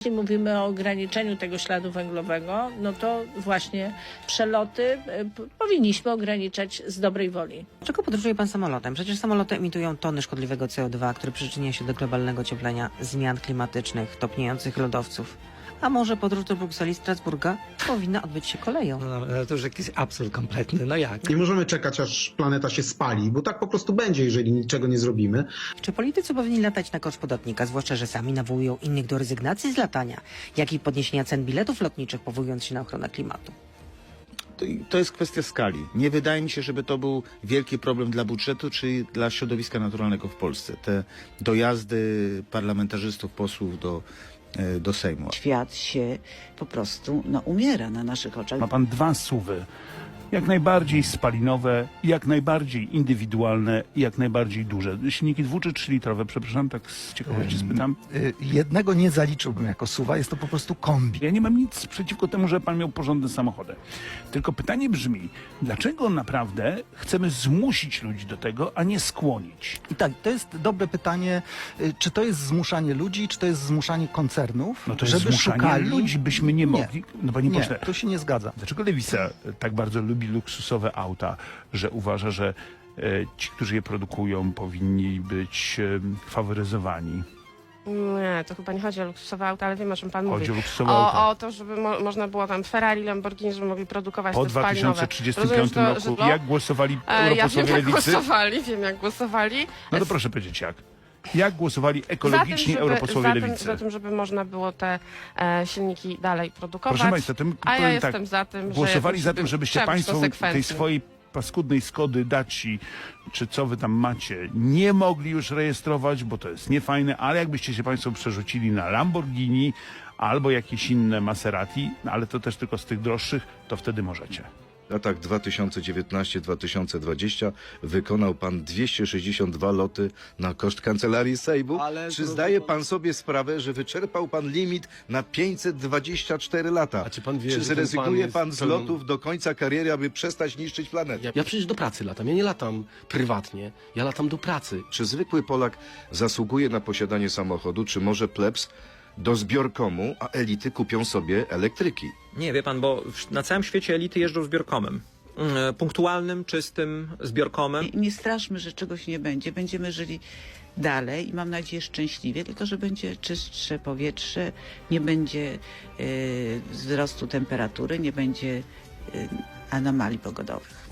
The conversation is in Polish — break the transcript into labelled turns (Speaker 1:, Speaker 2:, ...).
Speaker 1: Jeśli mówimy o ograniczeniu tego śladu węglowego, no to właśnie przeloty p- powinniśmy ograniczać z dobrej woli.
Speaker 2: Dlaczego podróżuje pan samolotem? Przecież samoloty emitują tony szkodliwego CO2, które przyczynia się do globalnego ocieplenia, zmian klimatycznych, topniejących lodowców. A może podróż do Brukseli, Strasburga powinna odbyć się koleją?
Speaker 3: No, ale to już jakiś absurd kompletny. No jak?
Speaker 4: Nie możemy czekać, aż planeta się spali, bo tak po prostu będzie, jeżeli niczego nie zrobimy.
Speaker 2: Czy politycy powinni latać na koszt podatnika, zwłaszcza, że sami nawołują innych do rezygnacji z latania, jak i podniesienia cen biletów lotniczych, powołując się na ochronę klimatu?
Speaker 5: To, jest kwestia skali. Nie wydaje mi się, żeby to był wielki problem dla budżetu czy dla środowiska naturalnego w Polsce. Te dojazdy parlamentarzystów, posłów do, do Sejmu.
Speaker 6: Świat się po prostu no, umiera na naszych oczach.
Speaker 7: Ma pan dwa suwy. Jak najbardziej spalinowe, jak najbardziej indywidualne i jak najbardziej duże. Silniki dwu czy trzylitrowe, przepraszam, tak z ciekawości spytam.
Speaker 8: Y, Jednego nie zaliczyłbym jako suwa, jest to po prostu kombi.
Speaker 7: Ja nie mam nic przeciwko temu, że pan miał porządne samochody. Tylko pytanie brzmi, dlaczego naprawdę chcemy zmusić ludzi do tego, a nie skłonić?
Speaker 8: I tak, to jest dobre pytanie, y, czy to jest zmuszanie ludzi, czy to jest zmuszanie koncernów,
Speaker 7: No to jest
Speaker 8: żeby szukali...
Speaker 7: ludzi, byśmy nie mogli. No panie
Speaker 8: Nie,
Speaker 7: pośle,
Speaker 8: tu się nie zgadza.
Speaker 7: Dlaczego Lewica tak bardzo lubi luksusowe auta, że uważa, że e, ci, którzy je produkują, powinni być e, faworyzowani?
Speaker 9: Nie, to chyba nie chodzi o luksusowe auta, ale wiem o czym pan mówi.
Speaker 7: Chodzi o luksusowe auta.
Speaker 9: O, o to, żeby mo można było tam Ferrari, Lamborghini, żeby mogli produkować
Speaker 7: Po
Speaker 9: te spalinowe.
Speaker 7: 2035
Speaker 9: Rozumiem, że to-
Speaker 7: roku,
Speaker 9: że to-
Speaker 7: jak głosowali
Speaker 9: E, ja wiem,
Speaker 7: europosłowie
Speaker 9: jak
Speaker 7: Lewicy?
Speaker 9: głosowali, wiem, jak głosowali.
Speaker 7: No to proszę powiedzieć jak. Jak głosowali
Speaker 9: Za tym,
Speaker 7: ekologiczni
Speaker 9: żeby,
Speaker 7: europosłowie
Speaker 9: za tym,
Speaker 7: Lewicy?
Speaker 9: za tym, żeby można było te e, silniki dalej produkować.
Speaker 7: Proszę Państwa, tym,
Speaker 9: A ja
Speaker 7: powiem
Speaker 9: jestem
Speaker 7: tak,
Speaker 9: za tym, że
Speaker 7: głosowali za tym, żebyście Państwo tej swojej paskudnej Skody Daci, czy co Wy tam macie, nie mogli już rejestrować, bo to jest niefajne, ale jakbyście się Państwo przerzucili na Lamborghini albo jakieś inne Maserati, ale to też tylko z tych droższych, to wtedy możecie.
Speaker 10: W latach 2019-2020 wykonał pan 262 loty na koszt kancelarii Sejmu.
Speaker 3: Ale
Speaker 10: czy zdaje pan sobie sprawę, że wyczerpał pan limit na 524 lata?
Speaker 3: A czy pan wie, że ten
Speaker 10: zrezygnuje
Speaker 3: pan
Speaker 10: pan,
Speaker 3: jest
Speaker 10: z lotów do końca kariery, aby przestać niszczyć planetę?
Speaker 3: Ja, ja przecież do pracy latam. Ja nie latam prywatnie. Ja latam do pracy.
Speaker 10: Czy zwykły Polak zasługuje na posiadanie samochodu, czy może plebs do zbiorkomu, a elity kupią sobie elektryki?
Speaker 11: Nie, wie pan, bo na całym świecie elity jeżdżą zbiorkomem. Mm, Punktualnym, czystym zbiorkomem.
Speaker 6: Nie, nie straszmy, że czegoś nie będzie. Będziemy żyli dalej i mam nadzieję szczęśliwie, tylko że będzie czystsze powietrze, nie będzie y, wzrostu temperatury, nie będzie y, anomalii pogodowych.